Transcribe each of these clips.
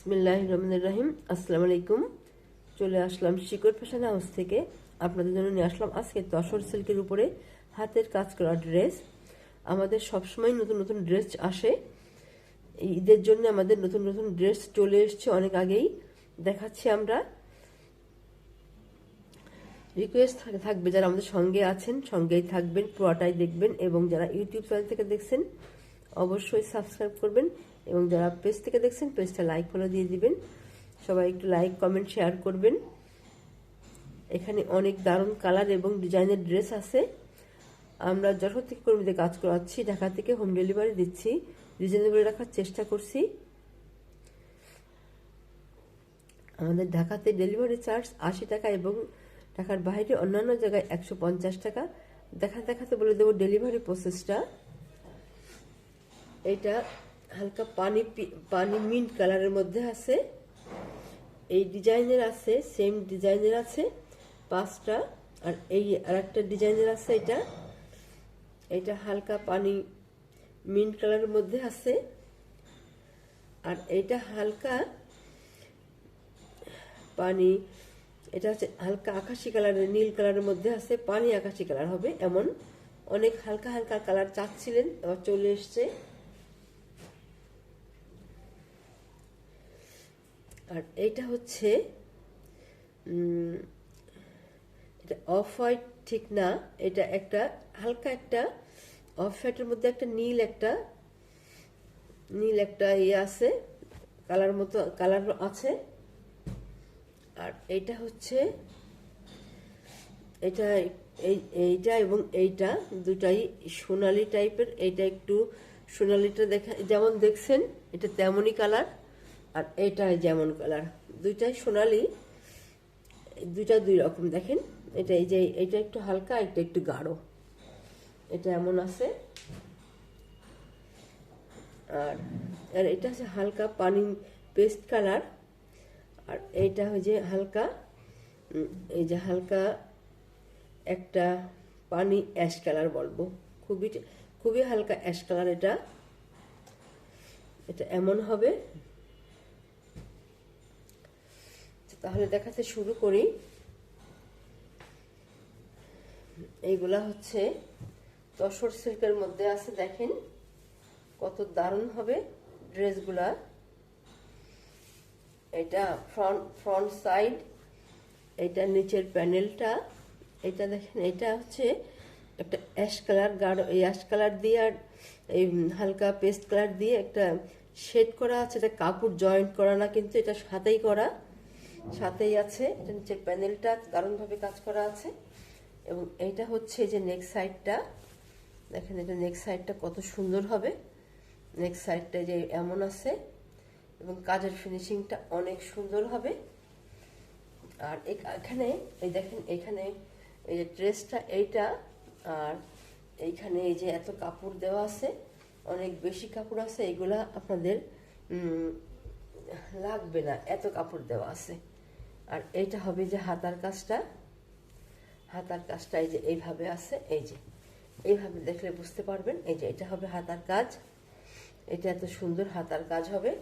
বিসমিল্লাহ রহমান রাহিম আসসালামু আলাইকুম। চলে আসলাম শিকড় ফ্যাশন হাউস থেকে। আপনাদের জন্য নিয়ে আসলাম আজকে তসর সিল্কের উপরে হাতের কাজ করা ড্রেস আমাদের সবসময় নতুন নতুন ড্রেস আসে। ঈদের জন্য আমাদের নতুন নতুন ড্রেস চলে এসছে অনেক আগেই। দেখাচ্ছি আমরা। রিকোয়েস্ট থাকবে যারা আমাদের সঙ্গে আছেন, সঙ্গেই থাকবেন, পুরোটাই দেখবেন এবং যারা ইউটিউব চ্যানেল থেকে দেখছেন, অবশ্যই সাবস্ক্রাইব করবেন। এবং যারা পেজ থেকে দেখছেন পেজটা লাইক ফলো দিয়ে দিবেন। সবাই একটু লাইক কমেন্ট শেয়ার করবেন। এখানে অনেক দারুণ কালার এবং ডিজাইনের ড্রেস আছে। আমরা যশোর থেকে কর্মীদের কাজ করাচ্ছি। ঢাকা থেকে হোম ডেলিভারি দিচ্ছি। রিজনেবল রাখার চেষ্টা করছি। আমাদের ঢাকাতে ডেলিভারি চার্জ আশি টাকা এবং ঢাকার বাইরে অন্যান্য জায়গায় একশো পঞ্চাশ টাকা। দেখা দেখাতে বলে দেবো ডেলিভারি প্রসেসটা এটা হালকা পানি পানি মিন্ট কালারের মধ্যে আছে। এই ডিজাইনের আছে সেম ডিজাইনের আছে, পাঁচটা। আর এই আর একটা ডিজাইনের আছে এটা। এটা হালকা পানি মিন্ট কালারের মধ্যে আছে। আর এটা হালকা পানি, এটা হচ্ছে হালকা আকাশি কালারের নীল কালারের মধ্যে আছে। পানি আকাশি কালার হবে এমন। অনেক হালকা হালকা কালার চাচ্ছিলেন চলে এসছে। আর এইটা হচ্ছে এটা অফ হোয়াইট ঠিক না, এটা একটা হালকা একটা অফ হোয়াইটের মধ্যে একটা নীল একটা নীল একটা ইয়ে আছে, কালার মতো, কালার আছে। আর এইটা হচ্ছে, এটা এই, এইটা এবং এইটা দুটাই সোনালি টাইপের এইটা একটু সোনালিটা দেখা, যেমন দেখছেন, এটা তেমনই কালার। আর এটা যেমন কালার দুইটাই সোনালি, দুইটা দুই রকম, দেখেন। এটা এই যে, এটা একটু হালকা এটা একটু গাঢ়। এটা এমন আছে। আর আর এটা হচ্ছে হালকা পানি পেস্ট কালার আর এইটা হচ্ছে হালকা এই যে হালকা একটা পানি অ্যাশ কালার বলব। খুবই খুবই হালকা অ্যাশ কালার এটা। এটা এমন হবে। তাহলে দেখাতে শুরু করি। এইগুলা হচ্ছে তসর সিল্কের মধ্যে আছে, দেখেন। কত দারুণ হবে ড্রেসগুলা। এটা ফ্রন্ট ফ্রন্ট সাইড এটা নিচের প্যানেলটা। এটা দেখেন, এটা হচ্ছে একটা অ্যাশ কালার গাঢ়, এই অ্যাশ কালার দিয়ে আর এই হালকা পেস্ট কালার দিয়ে একটা শেড করা আছে। এটা কাপড় জয়েন্ট করা না, কিন্তু এটা সাথেই করা। সাথেই আছে, এটা নিচের প্যানেলটা দারুণভাবে কাজ করা আছে। এবং এইটা হচ্ছে যে নেক সাইডটা দেখেন এটা নেক সাইডটা কত সুন্দর হবে। নেক সাইডটা যে এমন আছে। এবং কাজের ফিনিশিংটা অনেক সুন্দর হবে। আর এখানে, এই দেখেন এখানে এই যে ড্রেসটা এইটা, আর এইখানে এই যে এত কাপড় দেওয়া আছে, অনেক বেশি কাপড় আছে, এগুলা আপনাদের লাগবে না, এত কাপড় দেওয়া আছে। আর এইটা হবে যে হাতার কাজটা। হাতার কাজটা এই যে এইভাবে আছে, এই যে। এইভাবে দেখলে বুঝতে পারবেন, এই যে এটা হবে হাতার কাজ। এটা এত সুন্দর হাতার কাজ হবে।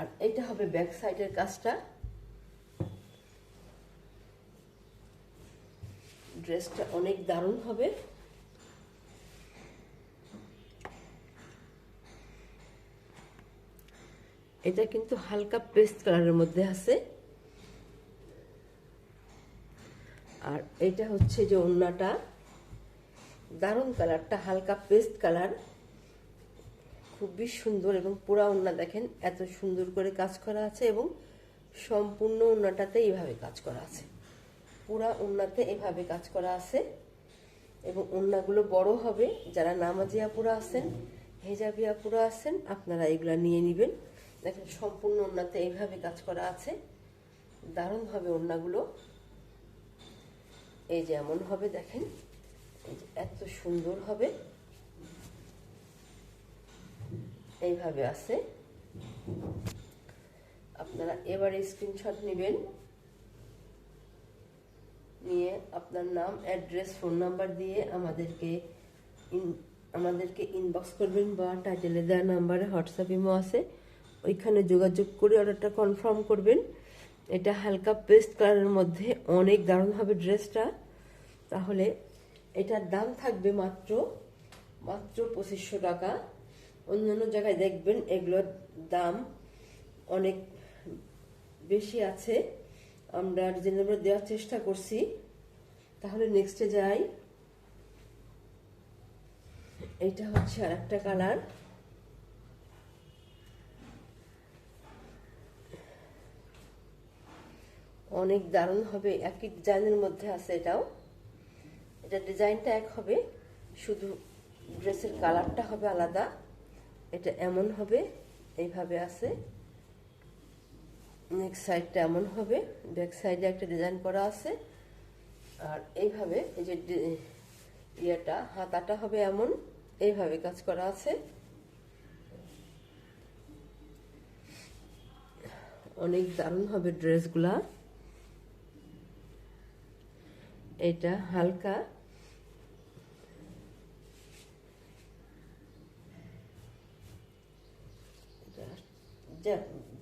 আর এইটা হবে ব্যাক সাইডের কাজটা। ড্রেসটা অনেক দারুণ হবে। এটা কিন্তু হালকা পেস্ট কালারের মধ্যে আছে। আর এটা হচ্ছে যে ওন্নাটা। দারুণ কালারটা, হালকা পেস্ট কালার। খুবই সুন্দর এবং পুরা ওন্না দেখেন, এত সুন্দর করে কাজ করা আছে এবং সম্পূর্ণ ওন্নাটাতে এইভাবে কাজ করা আছে। পুরা ওন্নাতে এভাবে কাজ করা আছে এবং ওন্নাগুলো বড় হবে। যারা নামাজিয়া পুরা আছেন হেজাবিয়া পুরা আছেন, আপনারা এগুলা নিয়ে নেবেন। দেখেন, সম্পূর্ণ ওন্নাতে এইভাবে কাজ করা আছে। দারুণভাবে ওন্নাগুলো এই যে এমন হবে, দেখেন। এই যে এত সুন্দর হবে। এইভাবে আছে। আপনারা এবারে স্ক্রিনশট নেবেন। নিয়ে আপনার নাম অ্যাড্রেস ফোন নাম্বার দিয়ে আমাদেরকে আমাদেরকে ইনবক্স করবেন বা টাইটেলে দেওয়া নাম্বারে হোয়াটসঅ্যাপ ইমো আছে। ওইখানে যোগাযোগ করে অর্ডারটা কনফার্ম করবেন। এটা হালকা পেস্ট কালারের মধ্যে, অনেক দারুণ হবে ড্রেসটা। তাহলে এটার দাম থাকবে মাত্র মাত্র পঁচিশশো টাকা। অন্যান্য জায়গায় দেখবেন এগুলোর দাম অনেক বেশি আছে। আমরা রিজনেবল দেওয়ার চেষ্টা করছি। তাহলে নেক্সটে যাই। এটা হচ্ছে আর একটা কালার। অনেক দারুণ হবে। একই ডিজাইনের মধ্যে আছে এটাও। এটা ডিজাইনটা এক হবে। শুধু ড্রেসের কালারটা হবে আলাদা। এটা এমন হবে, এইভাবে আছে। নেক্সট সাইডটা এমন হবে। ব্যাক সাইডে একটা ডিজাইন করা আছে। আর এইভাবে এই যে ইয়েটা, হাতাটা হবে এমন। এইভাবে কাজ করা আছে। অনেক দারুণ হবে ড্রেসগুলা এটা হালকা।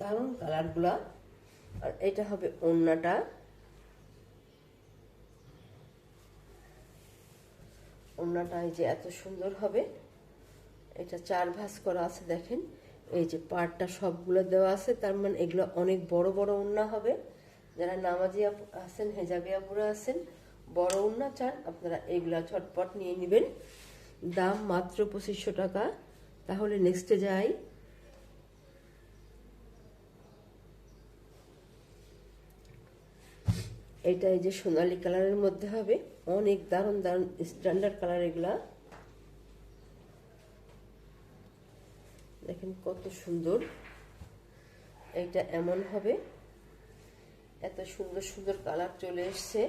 দারুণ কালারগুলা। আর এটা হবে ওড়নাটা। ওড়নাটা এই যে এত সুন্দর হবে। এটা চার ভাঁজ করা আছে দেখেন। এই যে পাড়টা সবগুলো দেওয়া আছে, তার মানে এগুলো অনেক বড় বড় ওড়না হবে। যারা নামাজি আছেন, হেজাবি আপুরা আছেন বড় ওড়না চান, আপনারা এগুলা ঝটপট নিয়ে নেবেন। দাম মাত্র পঁচিশশো টাকা। তাহলে নেক্সটে যাই। এটা এই যে সোনালি কালারের মধ্যে হবে। অনেক দারুণ দারুণ স্ট্যান্ডার্ড কালার এগুলা। দেখেন কত সুন্দর। এটা এমন হবে। এত সুন্দর সুন্দর কালার চলে এসছে।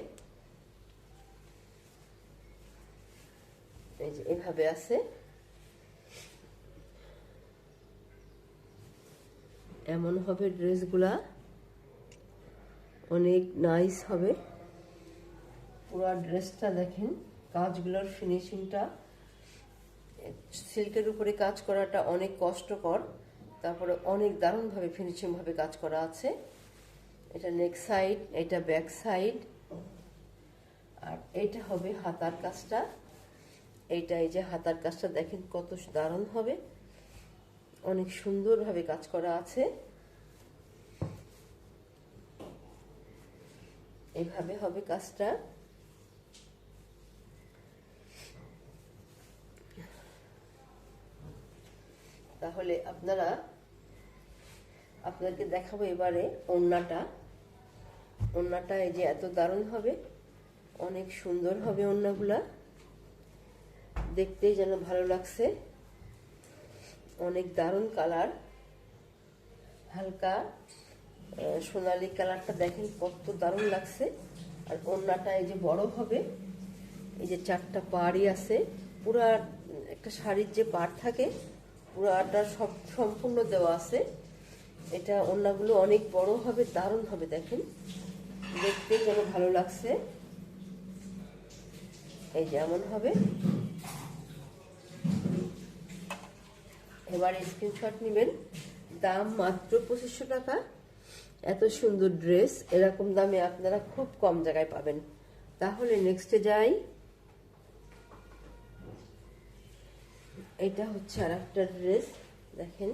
এই যে এভাবে আছে। এমন হবে ড্রেসগুলা। অনেক নাইস হবে। পুরো ড্রেসটা দেখেন, কাজগুলোর ফিনিশিংটা সিল্কের উপরে কাজ করাটা অনেক কষ্টকর। তারপরে অনেক দারুণভাবে ফিনিশিংভাবে কাজ করা আছে। এটা নেক সাইড এটা ব্যাক সাইড আর এইটা হবে হাতার কাজটা। এইটা এই যে হাতার কাজটা দেখেন কত দারুণ হবে। অনেক সুন্দরভাবে কাজ করা আছে। এভাবে হবে কাজটা। তাহলে আপনারা, আপনাদেরকে দেখাবো এবারে ওড়নাটা ওড়নাটা এই যে এত দারুণ হবে। অনেক সুন্দর হবে ওড়নাগুলা দেখতেই যেন ভালো লাগছে। অনেক দারুণ কালার। হালকা সোনালি কালারটা দেখেন কত দারুণ লাগছে। আর ওড়নাটা এই যে বড় হবে, এই যে চারটা পাড়ই আছে। পুরা একটা শাড়ির যে পাড় থাকে, পুরাটা সব সম্পূর্ণ দেওয়া আছে। এটা ওড়নাগুলো অনেক বড় হবে, দারুণ হবে দেখেন। দেখতে যেন ভালো লাগছে। এই যেমন হবে। এবার স্ক্রিনশট নেবেন। দাম মাত্র পঁচিশশো টাকা। এত সুন্দর ড্রেস এরকম দামে আপনারা খুব কম জায়গায় পাবেন। তাহলে নেক্সটে যাই। এটা হচ্ছে আর একটা ড্রেস দেখেন,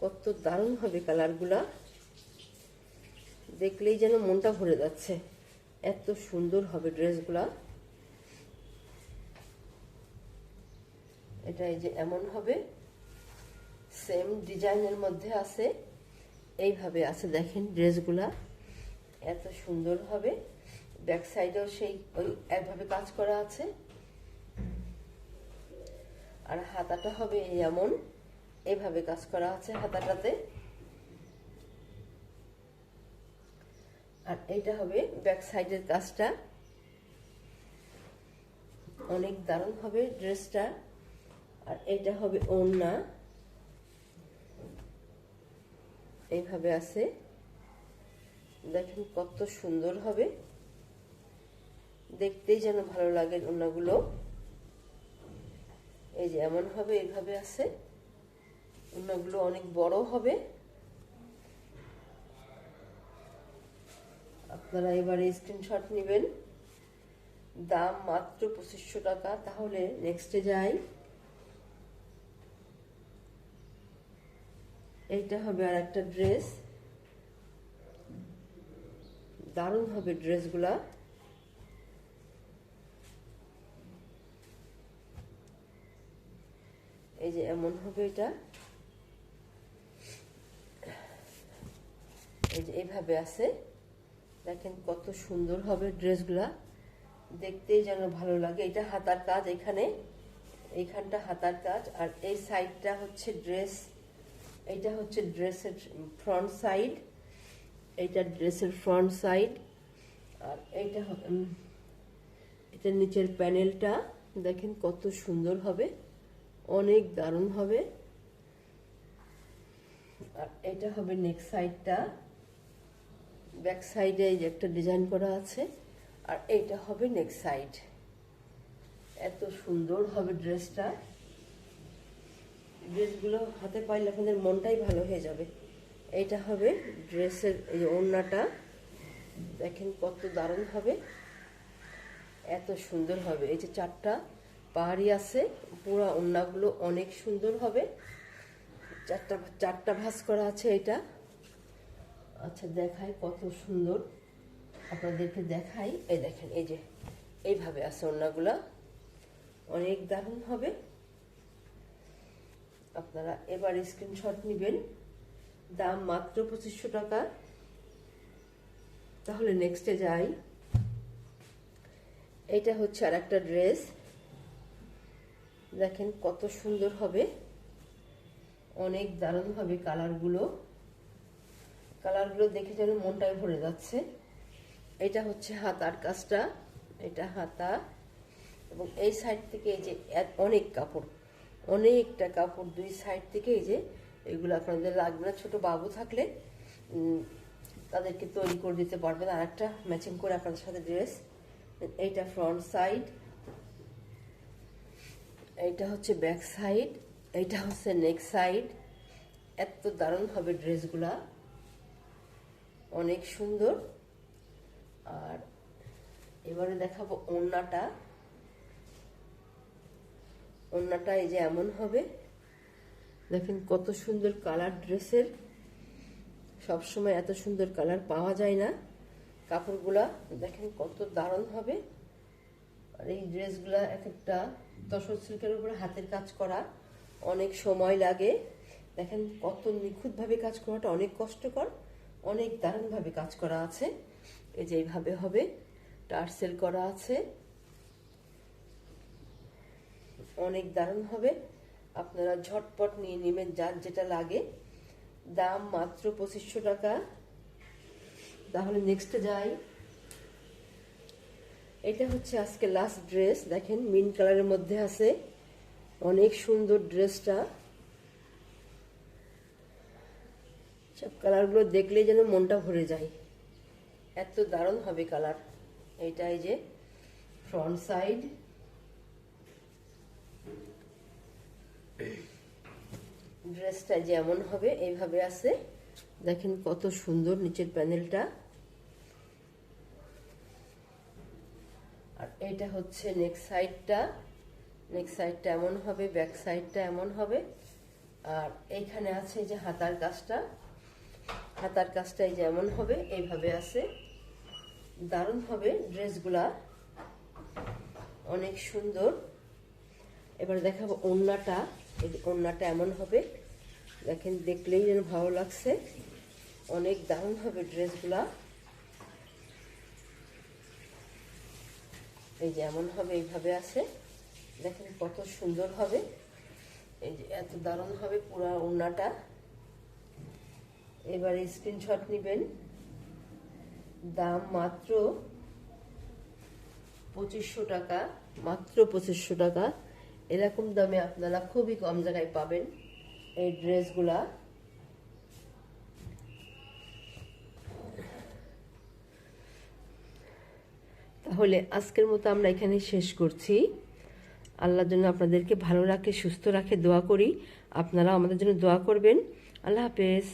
কত দারুণ হবে কালারগুলা দেখলেই যেন মনটা ভরে যাচ্ছে। এত সুন্দর হবে ড্রেসগুলা এটা এই যে এমন হবে সেম ডিজাইনের মধ্যে আছে, এইভাবে আছে। দেখেন ড্রেসগুলা এত সুন্দর হবে। ব্যাক সাইডেও সেই ওই একভাবে কাজ করা আছে। আর হাতাটা হবে এমন এইভাবে কাজ করা আছে হাতাটাতে। আর এইটা হবে ব্যাক সাইডের কাজটা। অনেক দারুণ হবে ড্রেসটা। আর এটা হবে ওড়না। এইভাবে আছে। দেখেন কত সুন্দর হবে। দেখতেই যেন ভালো লাগে ওড়নাগুলো। এই যে এমন হবে, এইভাবে আছে। ওনাগুলো অনেক বড় হবে। আপনারা এবারে স্ক্রিনশট নেবেন। দাম মাত্র পঁচিশশো টাকা। তাহলে নেক্সটে যাই। এইটা হবে আর একটা ড্রেস। দারুণ হবে ড্রেসগুলা। এই যে এমন হবে এটা। এই যে এইভাবে আছে। দেখেন কত সুন্দর হবে ড্রেসগুলা। দেখতেই যেন ভালো লাগে। এটা হাতার কাজ এখানে। এইখানটা হাতার কাজ। আর এই সাইডটা হচ্ছে ড্রেস। এইটা হচ্ছে ড্রেসের ফ্রন্ট সাইড এইটা ড্রেসের ফ্রন্ট সাইড আর এটা নিচের প্যানেলটা দেখেন কত সুন্দর হবে, অনেক দারুণ হবে। আর এটা হবে নেক সাইডটা ব্যাক সাইডে একটা ডিজাইন করা আছে, আর এইটা হবে নেক সাইড এত সুন্দর হবে ড্রেসটা ড্রেসগুলো হাতে পাইলে আপনাদের মনটাই ভালো হয়ে যাবে। এইটা হবে ড্রেসের এই ওড়নাটা। দেখেন কত দারুণ হবে। এত সুন্দর হবে। এই যে চারটা পাহাড়ি আছে, পুরো ওড়নাগুলো অনেক সুন্দর হবে। চারটা চারটা ভাঁজ করা আছে এটা আচ্ছা দেখাই কত সুন্দর। আপনাদেরকে দেখাই। এই দেখেন, এই যে, এইভাবে আছে ওড়নাগুলা। অনেক দারুণ হবে। আপনারা এবার স্ক্রিনশট নেবেন। দাম মাত্র পঁচিশশো টাকা। তাহলে নেক্সটে যাই। এটা হচ্ছে আর একটা ড্রেস দেখেন কত সুন্দর হবে। অনেক দারুণ হবে কালারগুলো কালারগুলো দেখে যেন মনটাই ভরে যাচ্ছে। এটা হচ্ছে হাতার কাজটা। এটা হাতা। এবং এই সাইড থেকে এই যে অনেক কাপড়। অনেকটা কাপড় দুই সাইড থেকে এই যে এগুলো আপনাদের লাগবে না। ছোটো বাবু থাকলে তাদেরকে তৈরি করে দিতে পারবেন। আর একটা ম্যাচিং করে আপনাদের সাথে ড্রেস এইটা ফ্রন্ট সাইড এইটা হচ্ছে ব্যাক সাইড এইটা হচ্ছে নেক সাইড এত দারুণ হবে ড্রেসগুলা অনেক সুন্দর। আর এবারে দেখাবো ওড়নাটা। ওড়নাটা এই যে এমন হবে। দেখেন কত সুন্দর কালার ড্রেসের। সবসময় এত সুন্দর কালার পাওয়া যায় না। কাপড়গুলা দেখেন কত দারুণ হবে। আর এই ড্রেসগুলা এক একটা তসর সিল্কের উপরে হাতের কাজ করা অনেক সময় লাগে। দেখেন কত নিখুঁতভাবে কাজ করাটা অনেক কষ্টকর, অনেক দারুণভাবে কাজ করা আছে। এই যে এইভাবে হবে। টার্সেল করা আছে। অনেক দারুণ হবে। আপনারা ঝটপট নিয়ে নেবেন যার যেটা লাগে। দাম মাত্র পঁচিশশো টাকা। তাহলে নেক্সটে যাই। এটা হচ্ছে আজকে লাস্ট ড্রেস দেখেন মিন কালারের মধ্যে আছে। অনেক সুন্দর ড্রেসটা সব কালারগুলো দেখলেই যেন মনটা ভরে যায়। এত দারুণ হবে কালার এইটা এই যে ফ্রন্ট সাইড ড্রেসটা যেমন হবে, এইভাবে আছে। দেখেন কত সুন্দর নিচের প্যানেলটা। আর এটা হচ্ছে নেক সাইডটা নেক সাইডটা এমন হবে ব্যাক সাইডটা এমন হবে। আর এইখানে আছে যে হাতার কাজটা। হাতার কাজটা এই যে এমন হবে, এইভাবে আছে। দারুণ হবে ড্রেসগুলা অনেক সুন্দর। এবার দেখাবো ওড়নাটা এই যে ওড়নাটা এমন হবে, দেখেন দেখলেই যেন ভালো লাগছে। অনেক দারুণ হবে ড্রেসগুলা। এই যে এমন হবে, এইভাবে আছে। দেখেন কত সুন্দর হবে। এই যে এত দারুণ হবে পুরা ওড়নাটা এবারে স্ক্রিনশট নেবেন। দাম মাত্র পঁচিশশো টাকা, মাত্র পঁচিশশো টাকা। এরকম দামে আপনারা খুবই কম জায়গায় পাবেন এই ড্রেসগুলা। তাহলে আজকের মতো আমরা এখানে শেষ করছি। আল্লাহর জন্য আপনাদেরকে ভালো রাখে, সুস্থ রাখে, দোয়া করি। আপনারা আমাদের জন্য দোয়া করবেন। আল্লাহ হাফেজ।